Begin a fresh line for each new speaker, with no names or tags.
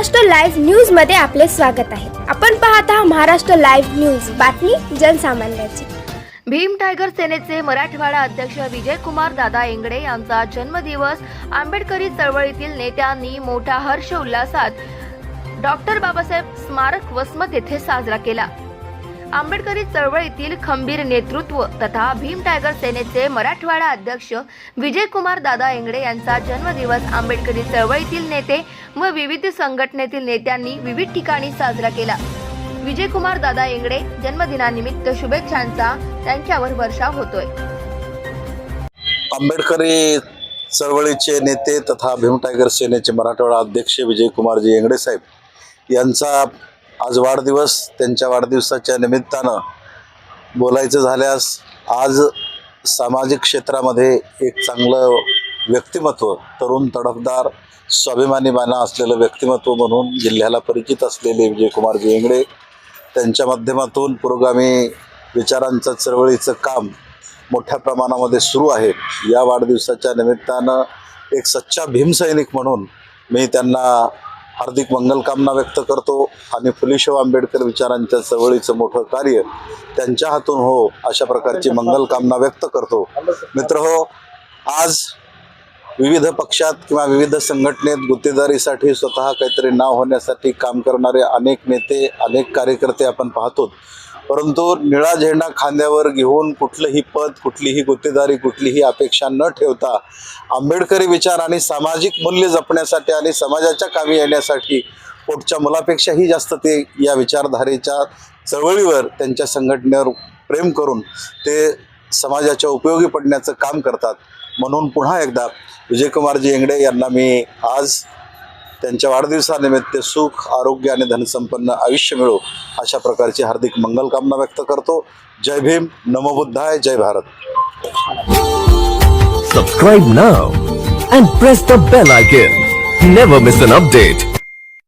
Maharashtra live न्यूजमध्ये आपले स्वागत आहे. आपण पाहत आहात महाराष्ट्र लाईव्ह न्यूज. बातमी जनसामान्याची.
भीम टायगर सेनेचे मराठवाडा अध्यक्ष विजयकुमार दादा एंगडे यांचा जन्मदिवस आंबेडकरी चळवळीतील नेत्यांनी मोठा हर्ष उल्हासात डॉक्टर बाबासाहेब स्मारक वसमत येथे साजरा केला. आंबेडकरी चळवळीतील खंबीर नेतृत्व तथा भीम टायगर सेनेचे मराठवाडा अध्यक्ष विजयकुमार दादा एंगडे यांचा जन्मदिवस आंबेडकरी चळवळीतील नेते व विविध संघटनेतील नेत्यांनी विविध ठिकाणी साजरा केला. विजयकुमार दादा एंगडे जन्मदिनानिमित्त शुभेच्छांचा त्यांच्यावर वर्षाव होतोय.
आंबेडकरी चळवळीचे नेते तथा भीम टायगर सेनेचे मराठवाडा अध्यक्ष विजयकुमारजी एंगडे साहेब यांचा आज वाढदिवस त्यांच्या वाढदिवसाच्या निमित्तानं बोलायचं झाल्यास आज सामाजिक क्षेत्रामध्ये एक चांगलं व्यक्तिमत्व तरुण तडफदार स्वाभिमानी माना असलेलं व्यक्तिमत्व म्हणून जिल्ह्याला परिचित असलेले विजयकुमारजी येंगडे त्यांच्या माध्यमातून पुरोगामी विचारांचं चळवळीचं काम मोठ्या प्रमाणामध्ये सुरू आहे. या वाढदिवसाच्या निमित्तानं एक सच्चा भीमसैनिक म्हणून मी त्यांना हार्दिक मंगलकामना व्यक्त करतो आणि फुलेशाह आंबेडकर विचारांच्या चळवळीचं मोठं कार्य त्यांच्या हातून हो अशा प्रकारची मंगलकामना व्यक्त करतो. मित्र हो आज विविध पक्षात किंवा विविध संघटनेत गुत्तेदारीसाठी स्वतः काहीतरी नाव होण्यासाठी काम करणारे अनेक नेते अनेक कार्यकर्ते आपण पाहतो. परंतु निळा झेंडा खांद्यावर घेऊन कुठलंही पद कुठलीही गुत्तेदारी कुठलीही अपेक्षा न ठेवता आंबेडकरी विचार आणि सामाजिक मूल्य जपण्यासाठी आणि समाजाच्या कामी येण्यासाठी पोटच्या मुलापेक्षाही जास्त ते या विचारधारेच्या चळवळीवर त्यांच्या संघटनेवर प्रेम करून ते समाजाच्या उपयोगी पडण्याचं काम करतात. म्हणून पुन्हा एकदा विजयकुमारजी येंगडे यांना मी आज त्यांच्या वाढदिवसानिमित्त सुख आरोग्य आणि धनसंपन्न आयुष्य मिळो अशा प्रकारची हार्दिक मंगलकामना व्यक्त करतो. जय भीम नमबुद्धाय जय Bharat.
Subscribe now and press the bell icon never miss an update